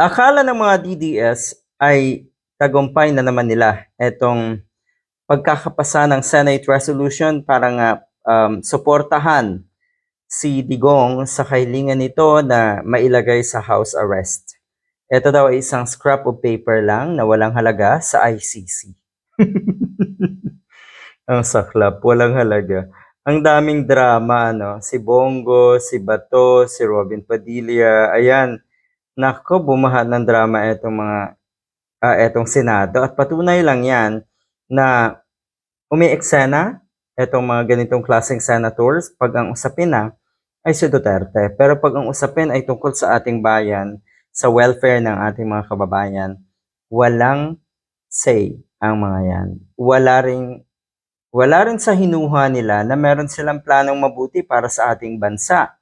Akala ng mga DDS ay tagumpay na naman nila itong pagkakapasa ng Senate resolution para nga um, suportahan si Digong sa kahilingan nito na mailagay sa house arrest. Ito daw ay isang scrap of paper lang na walang halaga sa ICC. Ang saklap, walang halaga. Ang daming drama, no? Si Bongo, si Bato, si Robin Padilla, ayan. Nako, bumaha ng drama itong mga, ah, etong Senado. At patunay lang yan na umi-eksena itong mga ganitong klaseng senators pag ang usapin na ay si Duterte. Pero pag ang usapin ay tungkol sa ating bayan, sa welfare ng ating mga kababayan, walang say ang mga yan. Wala ring wala rin sa hinuha nila na meron silang planong mabuti para sa ating bansa.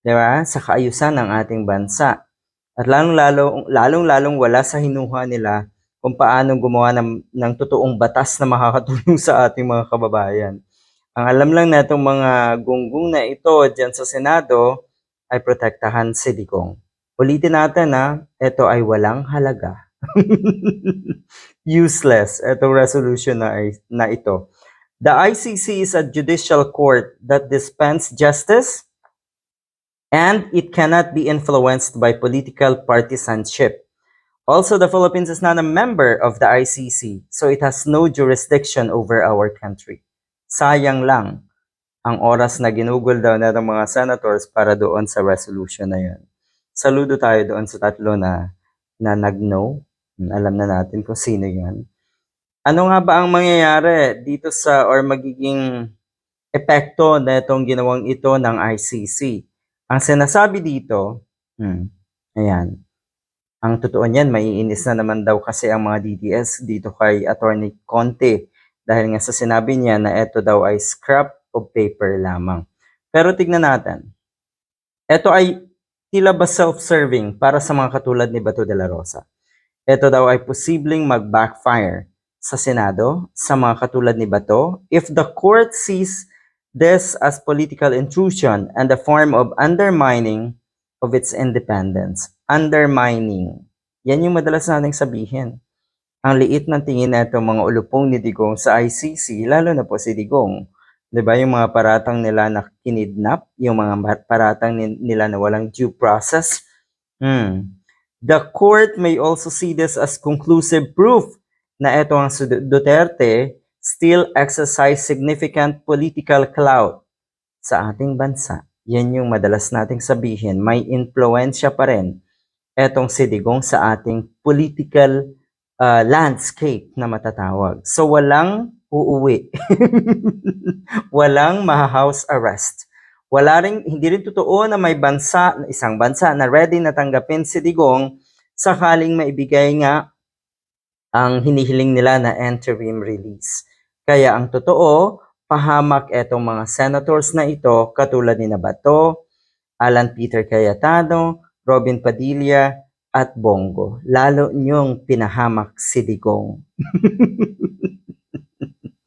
'Di ba? Sa kaayusan ng ating bansa. At lalong-lalo lalong-lalong wala sa hinuha nila kung paano gumawa ng, ng totoong batas na makakatulong sa ating mga kababayan. Ang alam lang na itong mga gunggong na ito dyan sa Senado ay protektahan si Digong. Ulitin natin na ito ay walang halaga. Useless itong resolution na, na ito. The ICC is a judicial court that dispense justice and it cannot be influenced by political partisanship. Also, the Philippines is not a member of the ICC, so it has no jurisdiction over our country. Sayang lang ang oras na ginugol daw na ng mga senators para doon sa resolution na yun. Saludo tayo doon sa tatlo na, na nag-no. Alam na natin kung sino yan. Ano nga ba ang mangyayari dito sa or magiging epekto na itong ginawang ito ng ICC? Ang sinasabi dito, hmm, ayan, ang totoo niyan, maiinis na naman daw kasi ang mga DDS dito kay Attorney Conte dahil nga sa sinabi niya na ito daw ay scrap of paper lamang. Pero tignan natin, ito ay tila ba self-serving para sa mga katulad ni Bato de la Rosa. Ito daw ay posibleng mag-backfire sa Senado sa mga katulad ni Bato if the court sees this as political intrusion and a form of undermining of its independence. Undermining. Yan yung madalas nating sabihin. Ang liit ng tingin na itong mga ulupong ni Digong sa ICC, lalo na po si Digong. 'Di ba yung mga paratang nila na kinidnap, yung mga paratang nila na walang due process. Hmm. The court may also see this as conclusive proof na ito ang Duterte still exercise significant political clout sa ating bansa. Yan yung madalas nating sabihin, may influensya pa rin etong si Digong sa ating political uh, landscape na matatawag. So walang uuwi. walang maha-house arrest. Wala rin, hindi rin totoo na may bansa, isang bansa na ready na tanggapin si Digong sakaling maibigay nga ang hinihiling nila na interim release. Kaya ang totoo, pahamak etong mga senators na ito katulad ni Nabato, Alan Peter Cayetano, Robin Padilla, at Bongo. Lalo niyong pinahamak si Digong.